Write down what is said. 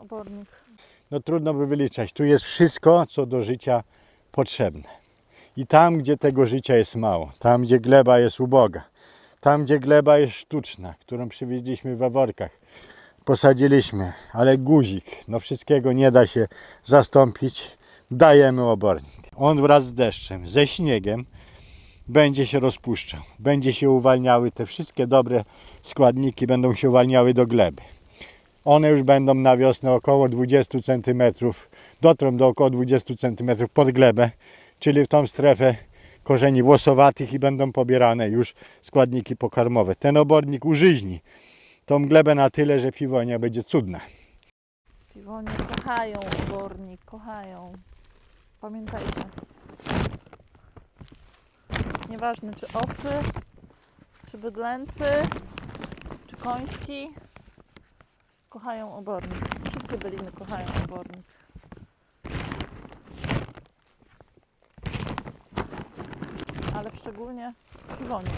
obornik. no trudno by wyliczać. Tu jest wszystko, co do życia potrzebne. I tam, gdzie tego życia jest mało, tam, gdzie gleba jest uboga, tam, gdzie gleba jest sztuczna, którą przywieźliśmy we workach, posadziliśmy, ale guzik, no wszystkiego nie da się zastąpić, dajemy obornik. On wraz z deszczem, ze śniegiem będzie się rozpuszczał, będzie się uwalniały te wszystkie dobre składniki, będą się uwalniały do gleby. One już będą na wiosnę około 20 cm, dotrą do około 20 cm pod glebę, czyli w tą strefę korzeni włosowatych i będą pobierane już składniki pokarmowe. Ten obornik użyźni tą glebę na tyle, że piwonia będzie cudna. Piwonie kochają obornik, kochają. Pamiętajcie. Nieważne czy owczy, czy bydlęcy, czy koński. Kochają obornik. Wszystkie byliny kochają obornik. Ale szczególnie piwonie.